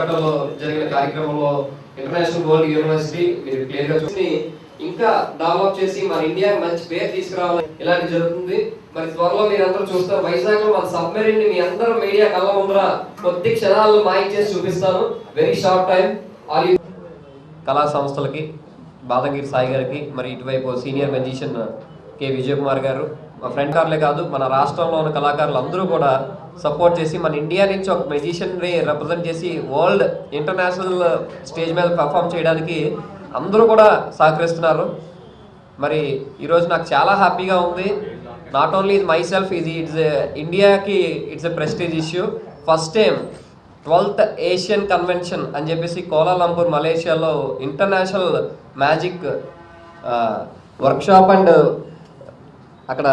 జరిగిన కార్యక్రమంలో international world university మీరు క్లియర్గా చూసి ఇంకా డెవలప్ చేసి మన ఇండియా మంచి పేరు తీసుకురావాలి. ఇలాంటి జరుగుతుంది. మరి త్వరలో మీరు అందరూ చూస్తారు వైజాగ్లో మన సబ్మెరీన్ని మీ అందరూ మీడియా కళ్ళ ముందర కొద్ది క్షణాల్లో మాయం చేసి చూపిస్తాను. వెరీ షార్ట్ టైం ఆల్ కళా సంస్థలకి బాలగిరి సాయి గారికి మరి ఇటువైపు senior magician K Vijay Kumar గారు మా ఫ్రెండ్ కార్లే కాదు మన రాష్ట్రంలో ఉన్న కళాకారులు అందరూ కూడా సపోర్ట్ చేసి మన ఇండియా నుంచి ఒక మెజిషియన్ని రిప్రజెంట్ చేసి వరల్డ్ ఇంటర్నేషనల్ స్టేజ్ మీద పర్ఫామ్ చేయడానికి అందరూ కూడా సహకరిస్తున్నారు. మరి ఈరోజు నాకు చాలా హ్యాపీగా ఉంది. నాట్ ఓన్లీ ఇది మై సెల్ఫ్ ఇది ఇట్స్ ఇండియాకి it's a prestige issue first time twelfth Asian convention అని చెప్పేసి కోలాలంపూర్ మలేషియాలో ఇంటర్నేషనల్ మ్యాజిక్ వర్క్షాప్ అండ్ అక్కడ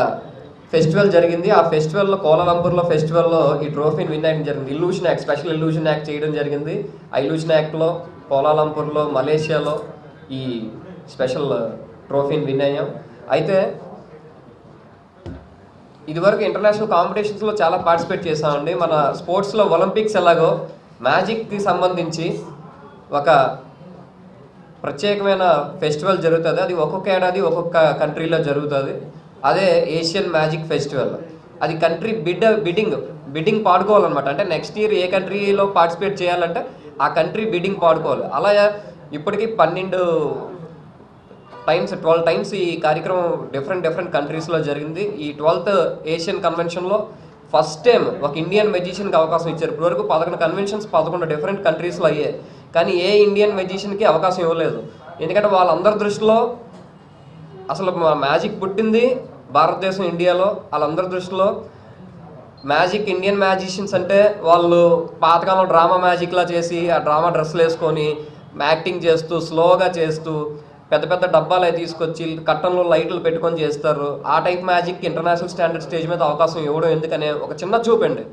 ఫెస్టివల్ జరిగింది. ఆ ఫెస్టివల్లో కోలాలంపూర్లో ఫెస్టివల్లో ఈ ట్రోఫీని విన్ అయ్యడం జరిగింది. Illusion act special illusion act చేయడం జరిగింది. ఆ ఇల్యూషన్ యాక్ట్లో కోలాలంపూర్లో మలేషియాలో ఈ స్పెషల్ ట్రోఫీని విన్ అయ్యాం. అయితే ఇదివరకు ఇంటర్నేషనల్ కాంపిటీషన్స్లో చాలా పార్టిసిపేట్ చేసామండి మన స్పోర్ట్స్లో ఒలింపిక్స్ ఎలాగో మ్యాజిక్కి సంబంధించి ఒక ప్రత్యేకమైన ఫెస్టివల్ జరుగుతుంది. అది ఒక్కొక్క ఏడాది ఒక్కొక్క కంట్రీలో జరుగుతుంది. అదే ఏషియన్ మ్యాజిక్ ఫెస్టివల్ అది కంట్రీ బిడ్ బిడ్డింగ్ బిడ్డింగ్ పాడుకోవాలన్నమాట. అంటే నెక్స్ట్ ఇయర్ ఏ కంట్రీలో పార్టిసిపేట్ చేయాలంటే ఆ కంట్రీ బిడ్డింగ్ పాడుకోవాలి. అలా ఇప్పటికీ పన్నెండు టైమ్స్ ట్వెల్వ్ టైమ్స్ ఈ కార్యక్రమం డిఫరెంట్ డిఫరెంట్ కంట్రీస్లో జరిగింది. ఈ ట్వెల్త్ ఏషియన్ కన్వెన్షన్లో ఫస్ట్ టైం ఒక ఇండియన్ మెజిషియన్కి అవకాశం ఇచ్చారు. ఇప్పటివరకు పదకొండు కన్వెన్షన్స్ పదకొండు డిఫరెంట్ కంట్రీస్లో అయ్యాయి. కానీ ఏ ఇండియన్ మెజిషియన్కి అవకాశం ఇవ్వలేదు. ఎందుకంటే వాళ్ళందరి దృష్టిలో అసలు మ్యాజిక్ పుట్టింది భారతదేశం ఇండియాలో వాళ్ళందరి దృష్టిలో మ్యాజిక్ ఇండియన్ మ్యాజిషియన్స్ అంటే వాళ్ళు పాతకాలం డ్రామా మ్యాజిక్లా చేసి ఆ డ్రామా డ్రెస్సులు వేసుకొని యాక్టింగ్ చేస్తూ స్లోగా చేస్తూ పెద్ద పెద్ద డబ్బాలు అవి తీసుకొచ్చి కట్టంలో లైట్లు పెట్టుకొని చేస్తారు. ఆ type magic international standard stage మీద అవకాశం ఇవ్వడం ఎందుకనే ఒక చిన్న చూపండి.